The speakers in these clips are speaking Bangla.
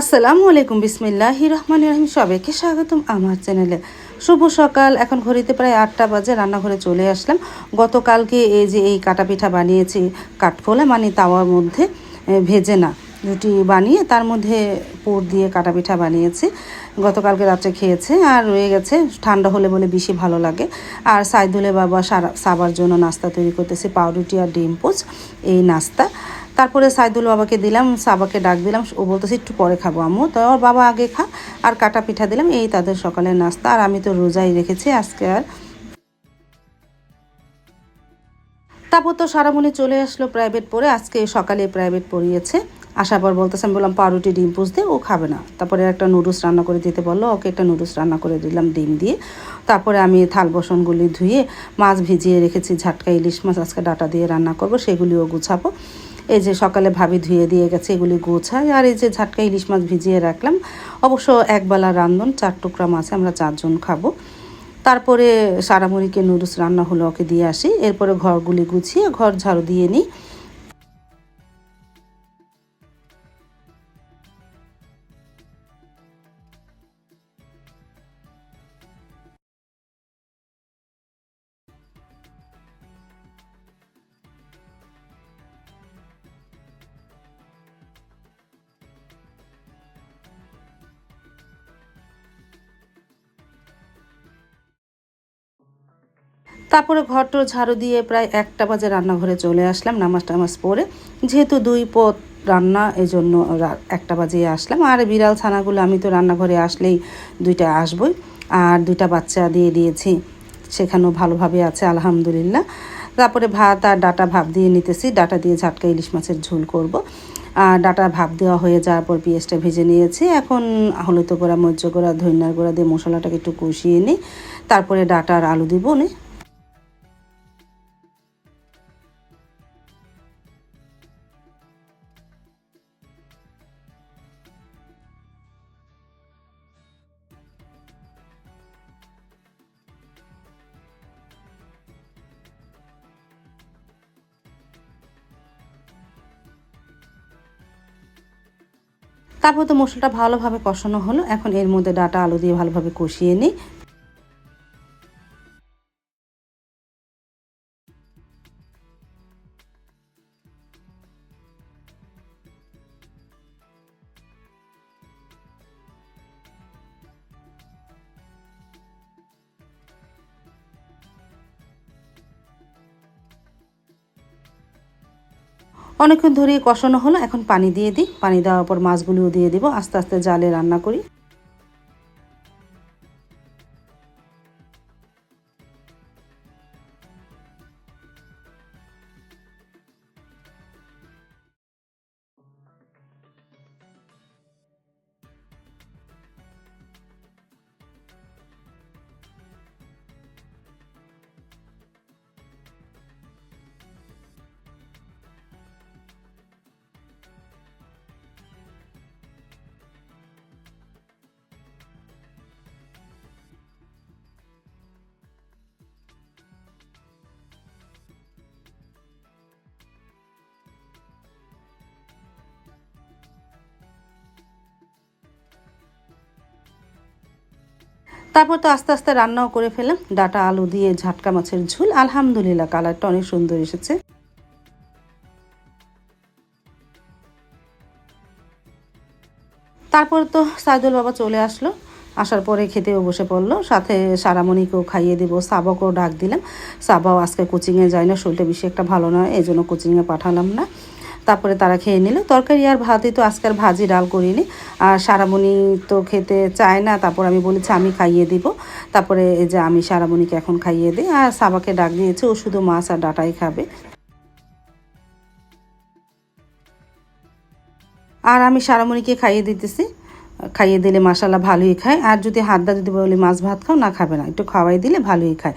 আসসালামু আলাইকুম বিসমিল্লাহ রহমান রহিম। সবাইকে স্বাগতম আমার চ্যানেলে। শুভ সকাল। এখন ঘড়িতে প্রায় আটটা বাজে, রান্নাঘরে চলে আসলাম। গতকালকে এই যে এই কাটা পিঠা বানিয়েছি, কাঠফোলা মানে তাওয়ার মধ্যে ভেজে না। রুটি বানিয়ে তার মধ্যে পুর দিয়ে কাটা পিঠা বানিয়েছি। গতকালকে রাত্রে খেয়েছে আর রয়ে গেছে। ঠান্ডা হলে বলে বেশি ভালো লাগে। আর সাইদুলে বাবা সারা সাবার জন্য নাস্তা তৈরি করতেছি পাউরুটি আর ডিম পোচ, এই নাস্তা। তারপরে সাইদুল বাবাকে দিলাম, সাবাকে ডাক দিলাম, ও বলতেছে, একটু পরে খাব আম্মু। তো ওর বাবা আগে খা, আর কাটা পিঠা দিলাম, এই তাদের সকালের নাস্তা। আর আমি তো রোজাই রেখেছি আজকে আর। তারপর তো সারামণি চলে আসলো প্রাইভেট পড়ে আজকে সকালে প্রাইভেট পড়িয়েছে। আসার পর বলতেছে, আমি বললাম, পাউরুটি ডিম পুষ দে ও খাবে না। তারপরে একটা নুডলস রান্না করে দিতে বলল, ওকে একটা নুডলস রান্না করে দিলাম, ডিম দিয়ে। তারপরে আমি থাল বসনগুলি ধুয়ে মাছ ভিজিয়ে রেখেছি, ঝাটকা ইলিশ মাছ, আজকে ডাটা দিয়ে রান্না করব সেগুলিও গুছাবো। এই যে সকালে ভাবি ধুয়ে দিয়ে গেছে, এগুলি গোছাই, আর এই যে ঝাটকা ইলিশ মাছ ভিজিয়ে রাখলাম, অবশ্য একবেলা রান্ধন, চার টুকরা মাছে আমরা চারজন খাব। তারপরে সারামুড়িকে নুডলস রান্না হলো, ওকে দিয়ে আসি। এরপরে ঘরগুলি গুছিয়ে, ঘর ঝাড়ু দিয়ে নিই। তারপরে ঘরটো ঝাড়ু দিয়ে প্রায় একটা বাজে রান্নাঘরে চলে আসলাম, নামাজ টামাজ পরে যেহেতু দুই পথ রান্না এই জন্য একটা বাজে আসলাম। আর বিড়াল ছানাগুলো, আমি তো রান্নাঘরে আসলেই দুইটা আসবই। আর দুইটা বাচ্চা দিয়ে দিয়েছি, সেখানেও ভালোভাবে আছে, আলহামদুলিল্লাহ। তারপরে ভাত আর ডাটা ভাব দিয়ে নিতেছি। ডাটা দিয়ে ঝাটকা ইলিশ মাছের ঝোল করব। আর ডাটা ভাব দেওয়া হয়ে যাওয়ার পর পেঁয়াজটা ভেজে নিয়েছি। এখন হলুদ গোড়া মরিচ গোড়া, ধনিয়ার গোড়া দিয়ে মশলাটাকে একটু কষিয়ে নিই। তারপরে ডাটা আর আলু দিব। নে তারপর তো মশলাটা ভালোভাবে কষানো হলো। এখন এর মধ্যে ডাটা আলু দিয়ে ভালোভাবে কষিয়ে নিই। অনেকক্ষণ ধরে কষানো হলো, এখন পানি দিয়ে দিই। পানি দেওয়ার পর মাছগুলিও দিয়ে দিব, আস্তে আস্তে জালে রান্না করি। তারপর তো আস্তে আস্তে রান্নাও করে ফেলাম ডাটা, আলু দিয়ে ঝাটকা মাছের ঝোল। আলহামদুলিল্লাহ কালারটা অনেক সুন্দর এসেছে। তারপর তো সাইদুল বাবা চলে আসলো। আসার পরে খেতেও বসে পড়ল। সাথে সারামণিকেও খাইয়ে দেবো, সাবাকেও ডাক দিলাম। সাবাও আজকে কোচিংয়ে যায় না শরীরটা বেশি একটা ভালো নয় এই জন্য কোচিংয়ে পাঠালাম না। তারপরে তারা খেয়ে নিল। তরকারি আর ভাতই তো আজকের ভাজি ডাল করিনি। আর সারামণি তো খেতে চায় না, তারপর আমি বলেছি আমি খাইয়ে দিব। তারপরে এই যে আমি সারামণিকে এখন খাইয়ে দিই। আর সাবাকে ডাক দিয়েছে, ও শুধু মাছ আর ডাটাই খাবে। আর আমি সারামণিকে খাইয়ে দিতেছি। খাইয়ে দিলে মাসালা ভালোই খায়। আর যদি হাত দা যদি বলি মাছ ভাত খাও, না খাবে না। একটু খাওয়াই দিলে ভালোই খায়।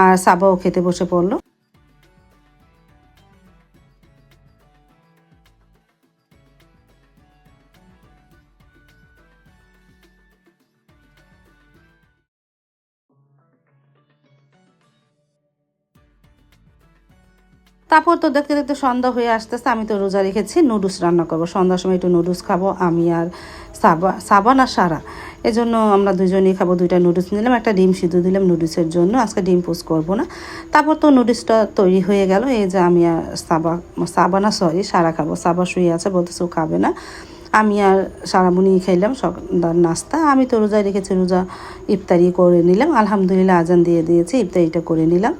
আর সাবাও খেতে বসে পড়ল। তারপর তো দেখতে দেখতে সন্ধ্যা হয়ে আসতেছে, আমি তো রোজা রেখেছি, নুডলস রান্না করব। সন্ধ্যার সময় একটু নুডলস খাব, আমি আর সাবা, সাবান আর সারা। এজন্য আমরা দুজনেই খাব দুইটা নুডলস নিলাম, একটা ডিম সিদ্ধ দিলাম নুডলসের জন্য, আজকে ডিম পোস্ট করব না। তারপর তো নুডলসটা তৈরি হয়ে গেল, এই যে আমি আর সাবা সাবা না, সরি, সারা খাব। সাবা শুয়ে আছে, বলতেছে ও খাবে না। আমি আর সারামুনি খাইলাম সকাল নাস্তা। আমি তো রোজায় রেখেছি, রোজা ইফতারি করে নিলাম। আলহামদুলিল্লাহ, আজান দিয়ে দিয়েছি, ইফতারিটা করে নিলাম।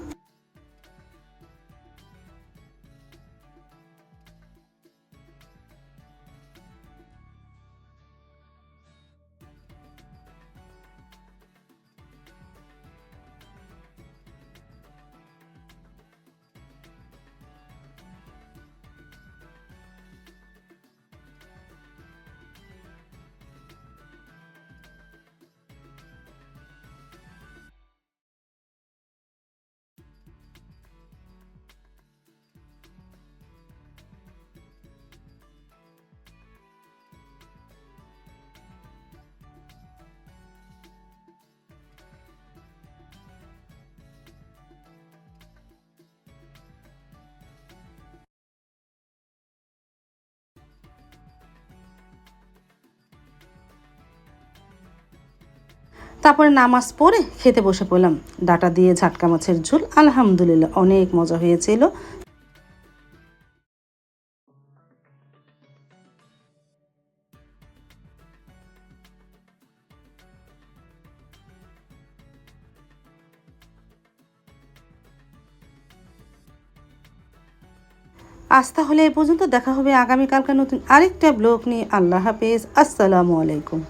তারপরে নামাজ পড়ে খেতে বসে পড়লাম। ডাটা দিয়ে ঝাটকা মাছের ঝোল, আলহামদুলিল্লাহ, অনেক মজা হয়েছিল। আজ তাহলে এই পর্যন্ত দেখা হবে আগামীকালকার নতুন আরেকটা ব্লগ নিয়ে। আল্লাহ হাফেজ। আসসালামু আলাইকুম।